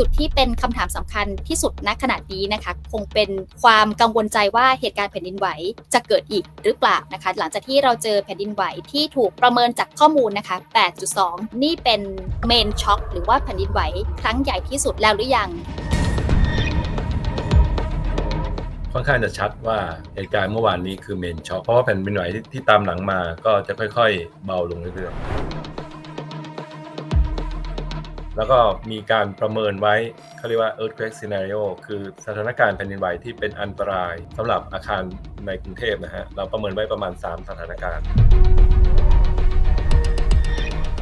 จุดที่เป็นคำถามสำคัญที่สุดณขณะนี้นะคะ คงเป็นความกังวลใจว่าเหตุการณ์แผ่นดินไหวจะเกิดอีกหรือเปล่านะคะ หลังจากที่เราเจอแผ่นดินไหวที่ถูกประเมินจากข้อมูลนะคะ 8.2 นี่เป็นเมนช็อคหรือว่าแผ่นดินไหวครั้งใหญ่ที่สุดแล้วหรือยังค่อนข้างจะชัดว่าเหตุการณ์เมื่อวานนี้คือเมนช็อคเพราะว่าแผ่นดินไหวที่ตามหลังมาก็จะค่อย ๆ เบาลงเรื่อยๆ แล้วก็มีการประเมินไว้เขาเรียกว่า earthquake scenario คือสถานการณ์แผ่นดินไหวที่เป็นอันตรายสำหรับอาคารในกรุงเทพนะฮะ เราประเมินไว้ประมาณ 3 สถานการณ์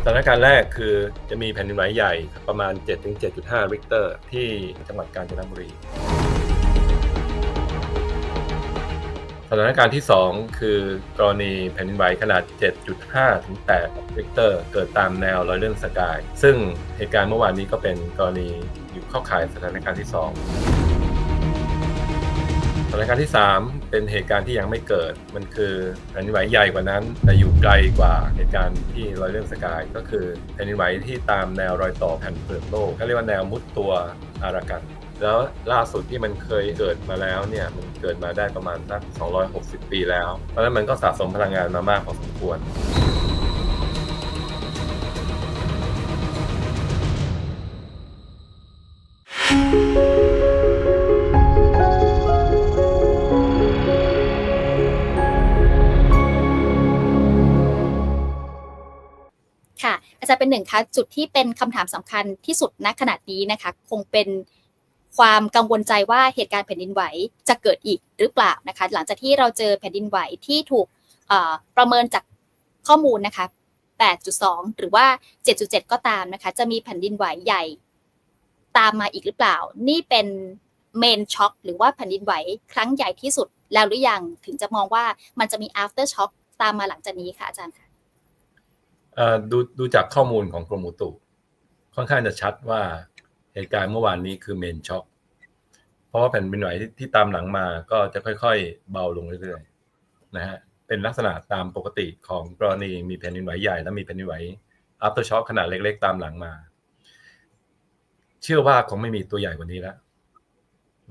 สถานการณ์แรกคือจะมีแผ่นดินไหวใหญ่ประมาณ 7-7.5ริกเตอร์ที่จังหวัดกาญจนบุรี สถานการณ์ที่ 2 คือกรณีแผ่นดินไหวขนาด 7.5 ถึง 8 ริกเตอร์ เกิดตามแนวรอยเลื่อนสกาย ซึ่งเหตุการณ์เมื่อวานนี้ก็เป็นกรณีอยู่เข้าข่ายสถานการณ์ที่ 2 สถานการณ์ที่ 3 เป็นเหตุการณ์ที่ยังไม่เกิด มันคือแผ่นดินไหวใหญ่กว่านั้น แต่อยู่ไกลกว่าเหตุการณ์ที่รอยเลื่อนสกาย ก็คือแผ่นดินไหวที่ตามแนวรอยต่อแผ่นเปลือกโลกเขาเรียกว่าแนวมุดตัวอารากัน แล้วล่าสุดที่มันเคยเกิดมาแล้วเนี่ยมันเกิดมาได้ประมาณสัก 260 ปีแล้ว เพราะฉะนั้นมันก็สะสมพลังงานมามากพอสมควร ค่ะ อาจารย์เป็นหนึ่งคะจุดที่เป็นคำถามสำคัญที่สุดณขณะนี้นะคะ คงเป็น ความกังวลใจว่าเหตุการณ์แผ่นดินไหวจะเกิดอีกหรือเปล่านะคะ หลังจากที่เราเจอแผ่นดินไหวที่ถูกประเมินจากข้อมูลนะคะ 8.2 หรือว่า 7.7 ก็ตามนะคะ จะมีแผ่นดินไหวใหญ่ตามมาอีกหรือเปล่า นี่เป็นเมนช็อคหรือว่าแผ่นดินไหวครั้งใหญ่ที่สุดแล้วหรือยังถึงจะมองว่ามันจะมี after shock ตามมาหลังจากนี้ค่ะอาจารย์ค่ะดูดูจากข้อมูลของกรมอุตุค่อนข้างจะชัดว่า เหตุการณ์เมื่อวานนี้คือเมนช็อคเพราะว่าแผ่นดินไหวที่ที่ตามหลังมาก็จะค่อยๆ เบาลงเรื่อยๆนะฮะเป็นลักษณะตามปกติของกรณีมีแผ่นดินไหวใหญ่และมีแผ่นดินไหว after shock ขนาดเล็ก ๆ ตามหลังมา เชื่อว่าคงไม่มีตัวใหญ่กว่านี้แล้ว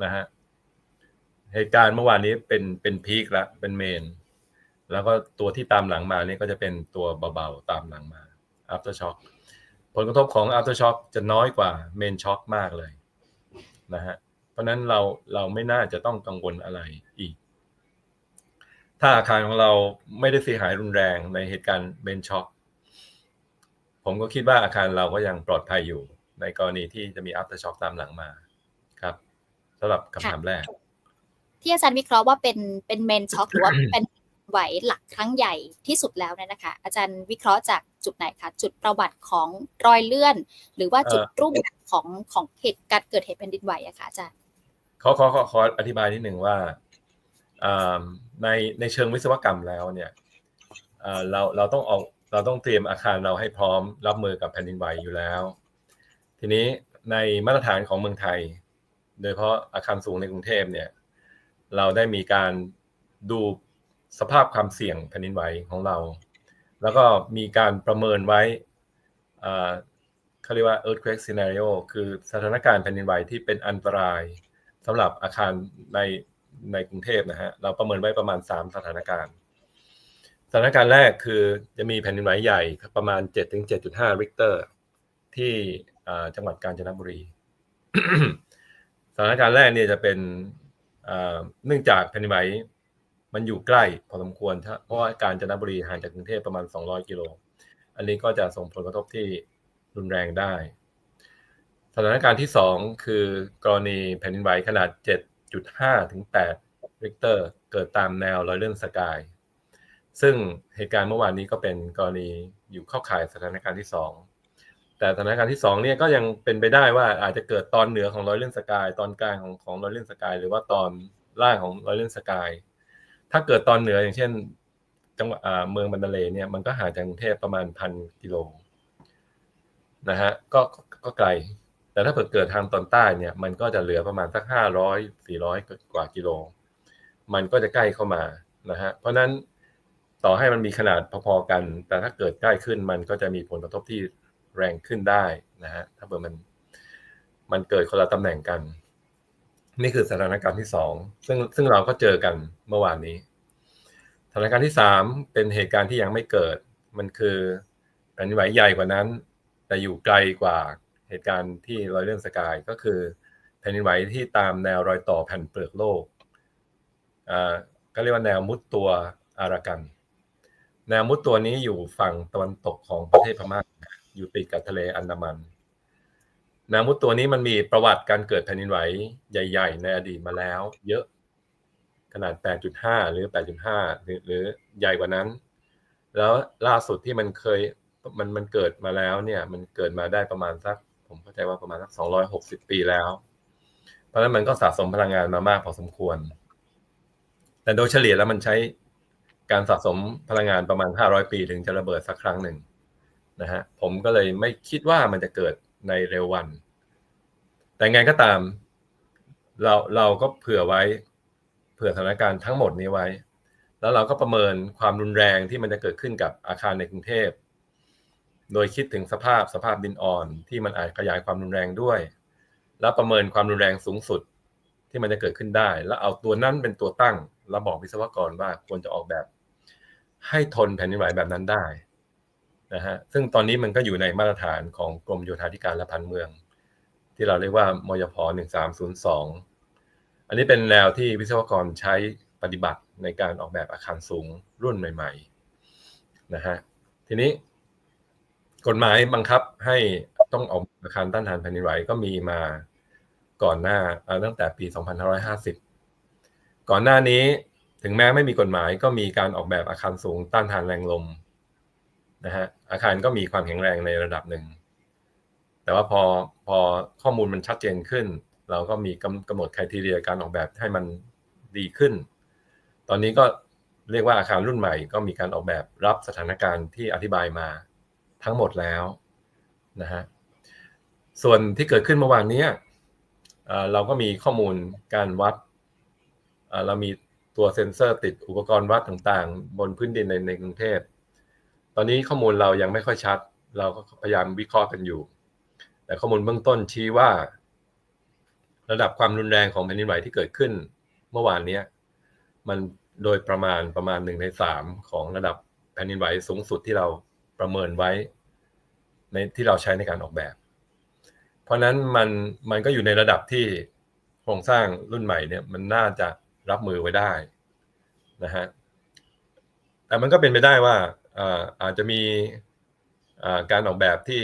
นะฮะเหตุการณ์เมื่อวานนี้เป็นเป็นพีคแล้วเป็นเมน แล้วก็ตัวที่ตามหลังมานี่ก็จะเป็นตัวเบาๆตามหลังมา after shock ผลกระทบของ after shock จะน้อยกว่า main shock มากเลยนะฮะเพราะนั้นเราเราไม่น่าจะต้องกังวลอะไรอีก ถ้าอาคารของเราไม่ได้เสียหายรุนแรงในเหตุการณ์ main shock ผมก็คิดว่าอาคารเราก็ยังปลอดภัยอยู่ ในกรณีที่จะมี after shock ตามหลังมาครับสำหรับคำถามแรกที่อาจารย์วิเคราะห์ว่าเป็นเป็นเมนช็อคหรือว่าเป็น ไหวหลักครั้งใหญ่ที่สุดแล้วเนี่ยนะคะ อาจารย์วิเคราะห์จากจุดไหนคะจุดประวัติของรอยเลื่อน หรือว่าจุดเอ่อรูปแบบของของเหตุการเกิดเหตุแผ่นดินไหวอะคะอาจารย์ขอขอขอขออธิบายนิดหนึ่งว่าในในเชิงวิศวกรรมแล้วเนี่ยเราเราต้องออกเราต้องเตรียมอาคารเราให้พร้อมรับมือกับแผ่นดินไหวอยู่แล้ว ทีนี้ในมาตรฐานของเมืองไทย โดยเฉพาะอาคารสูงในกรุงเทพเนี่ย เราได้มีการดู สภาพความเสี่ยงแผ่นดินไหวของเรา แล้วก็มีการประเมินไว้เขาเรียกว่า earthquake scenario คือสถานการณ์แผ่นดินไหวที่เป็นอันตรายสำหรับอาคารในในกรุงเทพนะฮะเราประเมินไว้ประมาณ 3 สถานการณ์ สถานการณ์แรกคือจะมีแผ่นดินไหวใหญ่ประมาณ 7-7.5 ริกเตอร์ ที่จังหวัดกาญจนบุรี สถานการณ์แรกเนี่ยจะเป็นเนื่องจากแผ่นดินไหว มันอยู่ใกล้พอสมควรถ้าเพราะว่ากาญจนบุรีห่างจากกรุงเทพประมาณ 200 กิโล อันนี้ก็จะส่งผลกระทบที่รุนแรงได้ สถานการณ์ที่สองคือกรณีแผ่นดินไหวขนาด 7.5 ถึง8ริกเตอร์เกิดตามแนวรอยเลื่อนสกาย ซึ่งเหตุการณ์เมื่อวานนี้ก็เป็นกรณีอยู่เข้าข่ายสถานการณ์ที่สองแต่สถานการณ์ที่สองเนี่ยก็ยังเป็นไปได้ว่าอาจจะเกิดตอนเหนือของรอยเลื่อนสกาย ตอนกลางของของรอยเลื่อนสกาย หรือว่าตอนล่างของรอยเลื่อนสกาย ถ้าเกิดตอนเหนืออย่างเช่น จังหวัดเมืองบันดาเลยเนี่ยมันก็ห่างจากกรุงเทพประมาณพันกิโลนะฮะก็ก็ไกล แต่ถ้าเกิดเกิดทางตอนใต้เนี่ย มันก็จะเหลือประมาณสักห้าร้อยสี่ร้อยกว่ากิโล มันก็จะใกล้เข้ามานะฮะเพราะฉะนั้นต่อให้มันมีขนาดพอๆกัน แต่ถ้าเกิดใกล้ขึ้นมันก็จะมีผลกระทบที่แรงขึ้นได้นะฮะถ้าเกิดมัน มันเกิดคนละตำแหน่งกัน นี่คือสถานการณ์ที่สองซึ่งซึ่งเราก็เจอกันเมื่อวานนี้สถานการณ์ที่สามเป็นเหตุการณ์ที่ยังไม่เกิด มันคือแผ่นดินไหวใหญ่กว่านั้น แต่อยู่ไกลกว่าเหตุการณ์ที่รอยเลื่อนสกายก็คือแผ่นดินไหวที่ตามแนวรอยต่อแผ่นเปลือกโลกอ่าก็เรียกว่าแนวมุดตัวอารากัน แนวมุดตัวนี้อยู่ฝั่งตะวันตกของประเทศพม่าอยู่ติดกับทะเลอันดามัน นวมุดตัวนี้มันมีประวัติการเกิดแผ่นดินไหวใหญ่ ๆ ในอดีตมาแล้ว เยอะ ขนาด 8.5 หรือ 8.5 หรือหรือใหญ่กว่านั้น แล้วล่าสุดที่มันเคยมันมันเกิดมาแล้วเนี่ย มันเกิดมาได้ประมาณสัก ผมเข้าใจว่าประมาณสัก 260 ปีแล้ว เพราะฉะนั้นมันก็สะสมพลังงานมามากพอสมควร แต่โดยเฉลี่ยแล้วมันใช้การสะสมพลังงานประมาณ 500 ปีถึงจะระเบิดสักครั้งหนึ่งนะฮะผมก็เลยไม่คิดว่ามันจะเกิด ในเร็ววัน แต่ไงก็ตาม เราเราก็เผื่อไว้ เผื่อสถานการณ์ทั้งหมดนี้ไว้ แล้วเราก็ประเมินความรุนแรงที่มันจะเกิดขึ้นกับอาคารในกรุงเทพ โดยคิดถึงสภาพสภาพดินอ่อน ที่มันอาจขยายความรุนแรงด้วย แล้วประเมินความรุนแรงสูงสุดที่มันจะเกิดขึ้นได้ แล้วเอาตัวนั้นเป็นตัวตั้ง แล้วบอกวิศวกรว่าควรจะออกแบบ ให้ทนแผ่นดินไหวแบบนั้นได้ นะฮะซึ่งตอนนี้มันก็อยู่ในมาตรฐานของกรมโยธาธิการและพันธุ์เมือง ที่เราเรียกว่ามยพ1302 อันนี้เป็นแนวที่วิศวกรใช้ปฏิบัติในการออกแบบอาคารสูงรุ่นใหม่ๆนะฮะทีนี้ กฎหมายบังคับให้ต้องออกอาคารต้านทานแผ่นดินไหวก็มีมาก่อนหน้าตั้งแต่ปี 2550 ก่อนหน้านี้ถึงแม้ไม่มีกฎหมายก็มีการออกแบบอาคารสูงต้านทานแรงลม นะฮะอาคารก็มีความแข็งแรงในระดับหนึ่ง แต่ว่าพอพอข้อมูลมันชัดเจนขึ้น เราก็มีกำกำหนดคุณทีเรียการออกแบบให้มันดีขึ้น ตอนนี้ก็เรียกว่าอาคารรุ่นใหม่ก็มีการออกแบบรับสถานการณ์ที่อธิบายมาทั้งหมดแล้วนะฮะส่วนที่เกิดขึ้นเมื่อวานนี้เราก็มีข้อมูลการวัด เรามีตัวเซ็นเซอร์ติดอุปกรณ์วัดต่างๆ บนพื้นดินในในกรุงเทพ ตอนนี้ข้อมูลเรายังไม่ค่อยชัด เราก็พยายามวิเคราะห์กันอยู่ แต่ข้อมูลเบื้องต้นชี้ว่า ระดับความรุนแรงของแผ่นดินไหวที่เกิดขึ้น เมื่อวานนี้มันโดยประมาณประมาณหนึ่งในสามของระดับแผ่นดินไหวสูงสุดที่เราประเมินไว้ ในที่เราใช้ในการออกแบบ เพราะนั้นมันมันก็อยู่ในระดับที่โครงสร้างรุ่นใหม่เนี่ยมันน่าจะรับมือไว้ได้นะฮะแต่มันก็เป็นไปได้ว่า อาจจะมีการออกแบบที่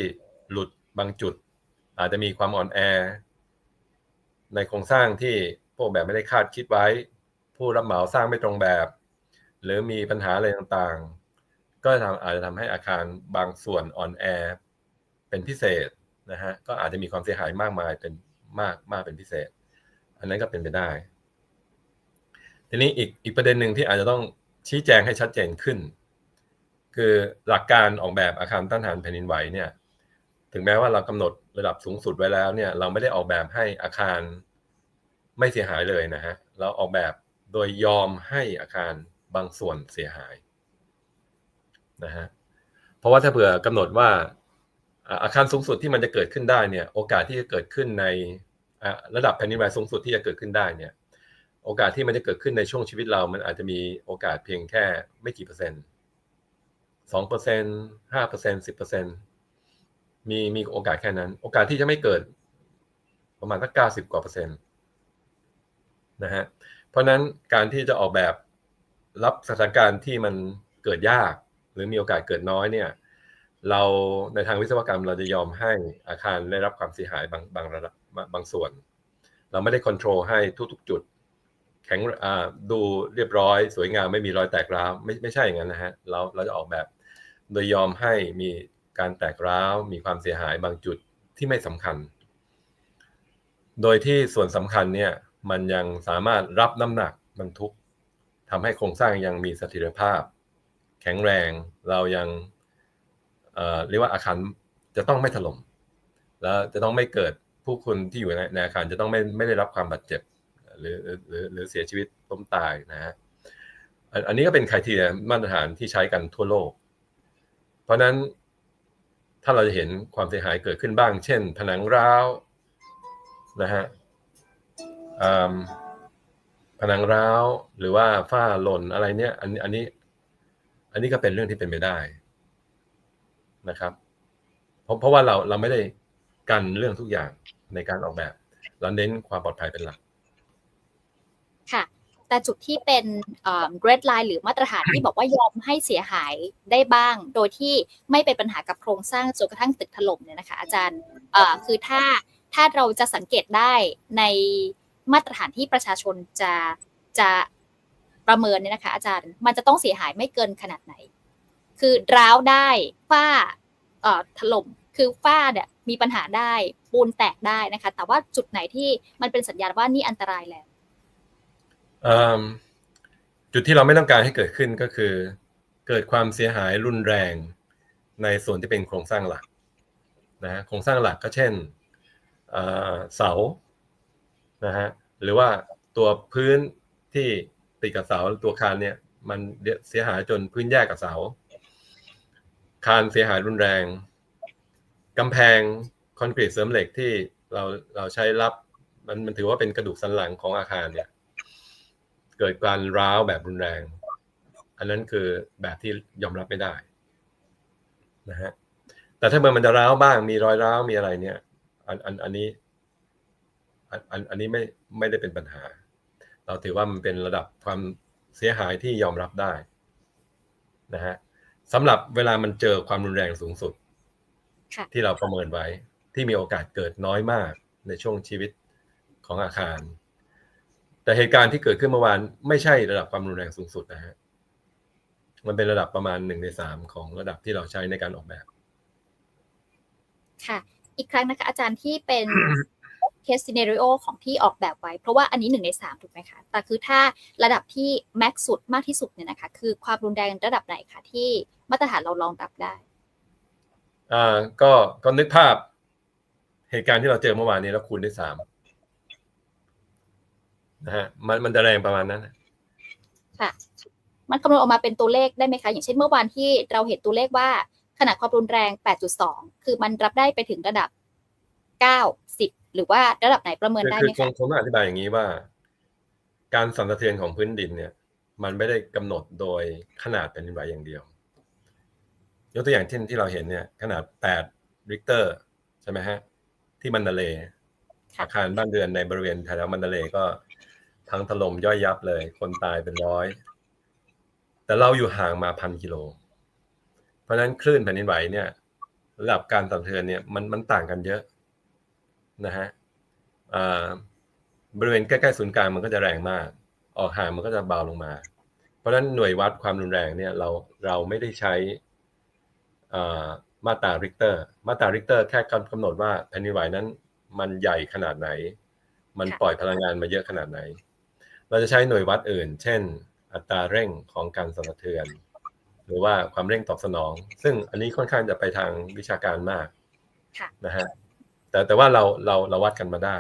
หลุดบางจุด อาจจะมีความอ่อนแอ ในโครงสร้างที่พวกแบบไม่ได้คาดคิดไว้ ผู้รับเหมาสร้างไม่ตรงแบบ หรือมีปัญหาอะไรต่างๆ ก็ทำอาจจะทำให้อาคารบางส่วนอ่อนแอ เป็นพิเศษนะฮะก็อาจจะมีความเสียหายมากมายเป็นมากมากเป็นพิเศษ อันนั้นก็เป็นไปได้ ทีนี้อีกอีกประเด็นหนึ่งที่อาจจะต้องชี้แจงให้ชัดเจนขึ้น คือหลักการออกแบบอาคารต้านทานแผ่นดินไหวเนี่ยถึงแม้ว่าเรากำหนดระดับสูงสุดไว้แล้วเนี่ยเราไม่ได้ออกแบบให้อาคารไม่เสียหายเลยนะฮะเราออกแบบโดยยอมให้อาคารบางส่วนเสียหายนะฮะเพราะว่าถ้าเผื่อกำหนดว่าอาคารสูงสุดที่มันจะเกิดขึ้นได้เนี่ยโอกาสที่จะเกิดขึ้นในระดับแผ่นดินไหวสูงสุดที่จะเกิดขึ้นได้เนี่ยโอกาสที่มันจะเกิดขึ้นในช่วงชีวิตเรา มันอาจจะมีโอกาสเพียงแค่ไม่กี่เปอร์เซ็นต์ สองเปอร์เซ็นห้าเปอร์เซ็นสิบเปอร์เซ็นมีมีโอกาสแค่นั้น โอกาสที่จะไม่เกิด ประมาณสักเก้าสิบกว่าเปอร์เซ็นต์นะฮะเพราะนั้นการที่จะออกแบบรับสถานการณ์ที่มันเกิดยาก หรือมีโอกาสเกิดน้อยเนี่ย เราในทางวิศวกรรมเราจะยอมให้อาคารได้รับความเสียหายบางบางระดับบางส่วน เราไม่ได้ควบคุมให้ทุกๆจุด แข็งดูเรียบร้อย สวยงามไม่มีรอยแตกร้าวไม่ไม่ใช่อย่างนั้นนะฮะเราเราจะออกแบบโดยยอมให้มีการแตกร้าว มีความเสียหายบางจุดที่ไม่สำคัญ โดยที่ส่วนสำคัญเนี่ยมันยังสามารถรับน้ำหนักบรรทุกทำให้โครงสร้างยังมีเสถียรภาพ แข็งแรงเรายังเเรียกว่าอาคารจะต้องไม่ถล่มแล้วจะต้องไม่เกิดผู้คนที่อยู่ในอาคารจะต้องไม่ไม่ได้รับความบาดเจ็บ หรือหรือหรือเสียชีวิตล้มตายนะฮะอันนี้ก็เป็นคุณทีมาตรฐานที่ใช้กันทั่วโลก เพราะนั้นถ้าเราจะเห็นความเสียหายเกิดขึ้นบ้าง เช่น ผนังร้าวนะฮะผนังร้าวหรือว่าฝ้าหล่นอะไรเนี่ยอันอันนี้ อันนี้ก็เป็นเรื่องที่เป็นไปได้นะครับ เพราะเพราะว่าเราเราไม่ได้กันเรื่องทุกอย่างในการออกแบบ เราเน้นความปลอดภัยเป็นหลัก ค่ะแต่จุดที่เป็นเอ่อ red line หรือมาตรฐานที่บอกว่ายอมให้เสียหายได้บ้าง โดยที่ไม่เป็นปัญหากับโครงสร้างจนกระทั่งตึกถล่มเนี่ยนะคะ อาจารย์เอ่อคือถ้าถ้าเราจะสังเกตได้ในมาตรฐานที่ประชาชนจะจะประเมินเนี่ยนะคะ อาจารย์มันจะต้องเสียหายไม่เกินขนาดไหน คือร้าวได้ฝ้าเอ่อถล่มคือฝ้าเนี่ยมีปัญหาได้ปูนแตกได้นะคะ แต่ว่าจุดไหนที่มันเป็นสัญญาณว่านี่อันตรายแล้วอืม จุดที่เราไม่ต้องการให้เกิดขึ้นก็คือ เกิดความเสียหายรุนแรงในส่วนที่เป็นโครงสร้างหลักนะโครงสร้างหลักก็เช่นเสานะฮะหรือว่าตัวพื้นที่ติดกับเสาตัวคานเนี่ยมันเสียหายจนพื้นแยกกับเสา คานเสียหายรุนแรงกำแพงคอนกรีตเสริมเหล็กที่เราเราใช้รับ มันมันถือว่าเป็นกระดูกสันหลังของอาคารเนี่ย กิดการร้าวแบบรุนแรง อันนั้นคือแบบที่ยอมรับไม่ได้นะฮะแต่ถ้าเมื่อมันจะร้าวบ้าง มีรอยร้าวมีอะไรเนี่ย อันอันอันนี้อันอันอันนี้ไม่ไม่ได้เป็นปัญหา เราถือว่ามันเป็นระดับความเสียหายที่ยอมรับได้นะฮะสำหรับเวลามันเจอความรุนแรงสูงสุดค่ะที่เราประเมินไว้ที่มีโอกาสเกิดน้อยมากในช่วงชีวิตของอาคาร แต่เหตุการณ์ที่เกิดขึ้นเมื่อวานไม่ใช่ระดับความรุนแรงสูงสุดนะฮะมันเป็นระดับประมาณหนึ่งในสามของระดับที่เราใช้ในการออกแบบ ค่ะ อีกครั้งนะคะ อาจารย์ที่เป็นเคสซีเนริโอของที่ออกแบบไว้ เพราะว่าอันนี้หนึ่งในสามถูกไหมคะ แต่คือถ้าระดับที่แม็กสุดมากที่สุดเนี่ยนะคะ คือความรุนแรงระดับไหนคะที่มาตรฐานเรารองรับได้ อ่า ก็ก็นึกภาพ เหตุการณ์ที่เราเจอเมื่อวานนี้แล้วคูณด้วยสาม นะฮะมันมันจะแรงประมาณนั้นนะค่ะ มันคำนวณออกมาเป็นตัวเลขได้ไหมคะ อย่างเช่นเมื่อวานที่เราเห็นตัวเลขว่าขนาดความรุนแรง 8.2 คือมันรับได้ไปถึงระดับ 9 10 หรือว่าระดับไหนประเมินคือได้คืไหอมคงคะคงต้องอธิบายอย่างนี้ว่า การสั่นสะเทือนของพื้นดินเนี่ย มันไม่ได้กำหนดโดยขนาดแผ่นดินไหวอย่างเดียวยกตัวอย่างเช่นที่เราเห็นเนี่ยขนาด 8 ริกเตอร์ใช่ไหมฮะ ที่มันนาเลย์ค่ะอาคารบ้านเรือนในบริเวณแถวๆมันนาเลย์ก็ พังถล่มย่อยยับเลย คนตายเป็นร้อย แต่เราอยู่ห่างมาพันกิโล เพราะนั้นคลื่นแผ่นดินไหวเนี่ยระดับการสั่นสะเทือนเนี่ยมันมันต่างกันเยอะนะฮะบริเวณใกล้ๆศูนย์กลางมันก็จะแรงมาก ออกห่างมันก็จะเบาลงมา เพราะฉะนั้นหน่วยวัดความรุนแรงเนี่ยเราเราไม่ได้ใช้มาตราริกเตอร์ มาตราริกเตอร์แค่กำหนดว่าแผ่นดินไหวนั้น มันใหญ่ขนาดไหน มันปล่อยพลังงานมาเยอะขนาดไหน เราจะใช้หน่วยวัดอื่น เช่น อัตราเร่งของการสั่นสะเทือน หรือว่าความเร่งตอบสนอง ซึ่งอันนี้ค่อนข้างจะไปทางวิชาการมากค่ะนะฮะแต่แต่ว่าเราเราเราวัดกันมาได้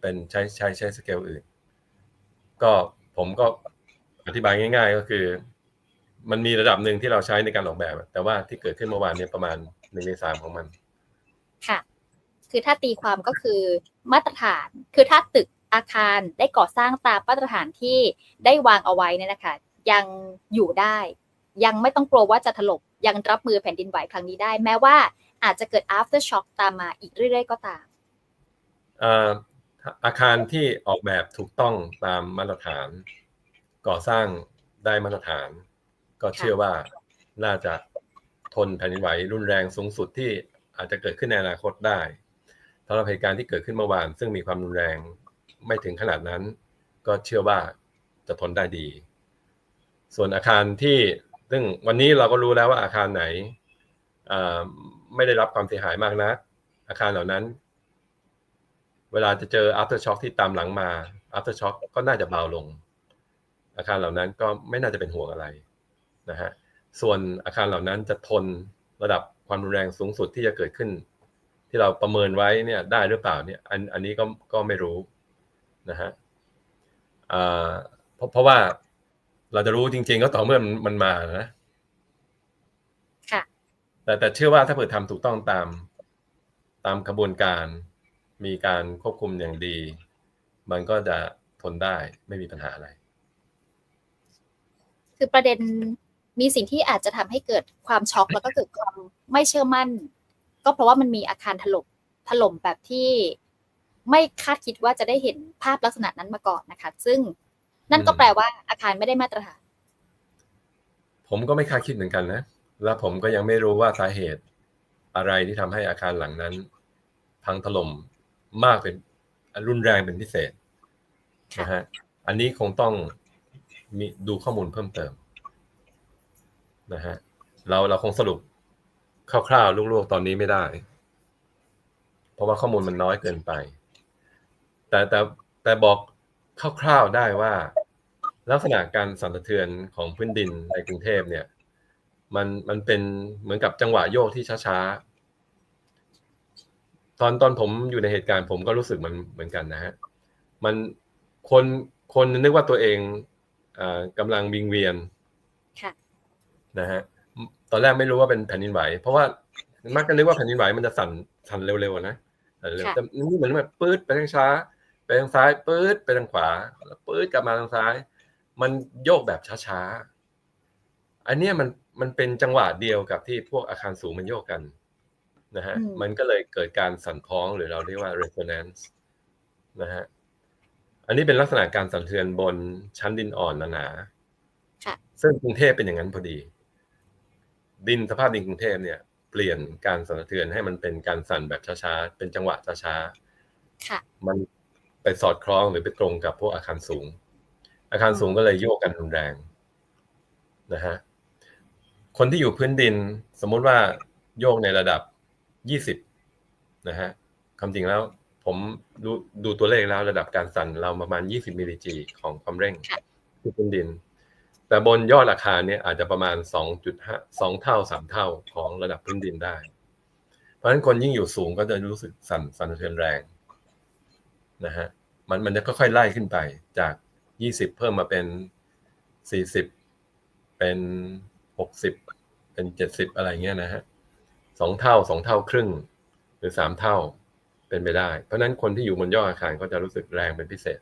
เป็นใช้ใช้ใช้สเกลอื่น ก็ผมก็อธิบายง่าย ๆ ก็คือ มันมีระดับหนึ่งที่เราใช้ในการออกแบบ แต่ว่าที่เกิดขึ้นเมื่อวานเนี่ยประมาณหนึ่งในสามของมัน ค่ะ คือถ้าตีความก็คือมาตรฐาน คือถ้าตึก อาคารได้ก่อสร้างตามมาตรฐานที่ได้วางเอาไว้เนี่ยนะคะยังอยู่ได้ ยังไม่ต้องกลัวว่าจะถล่มยังรับมือแผ่นดินไหวครั้งนี้ได้ แม้ว่าอาจจะเกิด after shock ตามมาอีกเรื่อย ๆ ก็ตามอาอาคารที่ออกแบบถูกต้องตามมาตรฐาน ก่อสร้างได้มาตรฐาน ก็เชื่อว่าน่าจะทนแผ่นดินไหวรุนแรงสูงสุดที่อาจจะเกิดขึ้นในอนาคตได้สำหรับเหตุการณ์ที่เกิดขึ้นเมื่อวาน ซึ่งมีความรุนแรง ไม่ถึงขนาดนั้น ก็เชื่อว่าจะทนได้ดี ส่วนอาคารที่ซึ่งวันนี้เราก็รู้แล้วว่าอาคารไหนไม่ได้รับความเสียหายมากนะักอาคารเหล่านั้น เวลาจะเจอ after shock ที่ตามหลังมา after shock ก็น่าจะเบาลง อาคารเหล่านั้นก็ไม่น่าจะเป็นห่วงอะไรนะฮะส่วนอาคารเหล่านั้นจะทนระดับความรุนแรงสูงสุดที่จะเกิดขึ้น ที่เราประเมินไว้เนี่ยได้หรือเปล่าเนี่ยอันอันนี้ก็ก็ไม่รู้ นะฮะอ่าเพราะเพราะว่าเราจะรู้จริง ๆ ก็ต่อเมื่อมันมันมานะค่ะแต่แต่เชื่อว่าถ้าเผื่อทำถูกต้องตามตามกระบวนการ มีการควบคุมอย่างดี มันก็จะทนได้ไม่มีปัญหาอะไร คือประเด็นมีสิ่งที่อาจจะทำให้เกิดความช็อกแล้วก็เกิดความไม่เชื่อมั่น ก็เพราะว่ามันมีอาคารถล่มถล่มแบบที่ ไม่คาดคิดว่าจะได้เห็นภาพลักษณะนั้นมาก่อนนะคะ ซึ่งนั่นก็อืมแปลว่าอาคารไม่ได้มาตรฐาน ผมก็ไม่คาดคิดเหมือนกันนะ แล้วผมก็ยังไม่รู้ว่าสาเหตุ อะไรที่ทำให้อาคารหลังนั้น พังถล่มมากเป็นรุนแรงเป็นพิเศษค่ะนะฮะ อันนี้คงต้องมีดูข้อมูลเพิ่มเติมนะฮะ เราเราคงสรุปคร่าวๆลูกๆตอนนี้ไม่ได้ เพราะว่าข้อมูลมันน้อยเกินไป แต่แต่แต่บอกคร่าวๆได้ว่า ลักษณะการสั่นสะเทือนของพื้นดินในกรุงเทพเนี่ยมันมันเป็นเหมือนกับจังหวะโยกที่ช้าๆ ตอนตอนผมอยู่ในเหตุการณ์ผมก็รู้สึกมันเหมือนกันนะฮะมันคนคนนึกว่าตัวเองเอ่อกำลังวิงเวียนค่ะนะฮะตอนแรกไม่รู้ว่าเป็นแผ่นดินไหว เพราะว่ามักจะนึกว่าแผ่นดินไหวมันจะสั่นสั่นเร็วๆอะนะสั่นเร็วค่ะแต่นี่เหมือนแบบปื๊ดไปทางช้า ไปทางซ้ายปื๊ดไปทางขวาแล้วปื๊ดกลับมาทางซ้าย มันโยกแบบช้าๆ อันเนี้ยมันมันเป็นจังหวะเดียวกับที่พวกอาคารสูงมันโยกกันนะฮะอืมมันก็เลยเกิดการสั่นคล้องหรือเราเรียกว่า resonance นะฮะอันนี้เป็นลักษณะการสั่นสะเทือนบนชั้นดินอ่อนหนาๆค่ะซึ่งกรุงเทพเป็นอย่างนั้นพอดี ดินสภาพดินกรุงเทพเนี่ยเปลี่ยนการสั่นสะเทือนให้มันเป็นการสั่นแบบช้าๆ เป็นจังหวะช้าๆค่ะมัน ไปสอดคล้องหรือไปตรงกับพวกอาคารสูง อาคารสูงก็เลยโยกกันรุนแรงนะฮะคนที่อยู่พื้นดินสมมุติว่าโยกในระดับ20นะฮะความจริงแล้วผมดูดูตัวเลขแล้วระดับการสั่นเราประมาณ 20 มิลลิจีของความเร่งค่ะที่พื้นดิน แต่บนยอดอาคารเนี่ยอาจจะประมาณ 2.5 2 เท่า 3 เท่าของระดับพื้นดินได้ เพราะฉะนั้นคนยิ่งอยู่สูงก็จะรู้สึกสั่นสั่นสะเทือนแรง นะฮะมันมันจะค่อยๆไล่ขึ้นไปจาก 20 เพิ่มมาเป็น 40 เป็น 60 เป็น 70 อะไรเงี้ยนะฮะสองเท่าสองเท่าครึ่ง หรือสามเท่าเป็นไปได้ เพราะฉะนั้นคนที่อยู่บนยอดอาคารก็จะรู้สึกแรงเป็นพิเศษ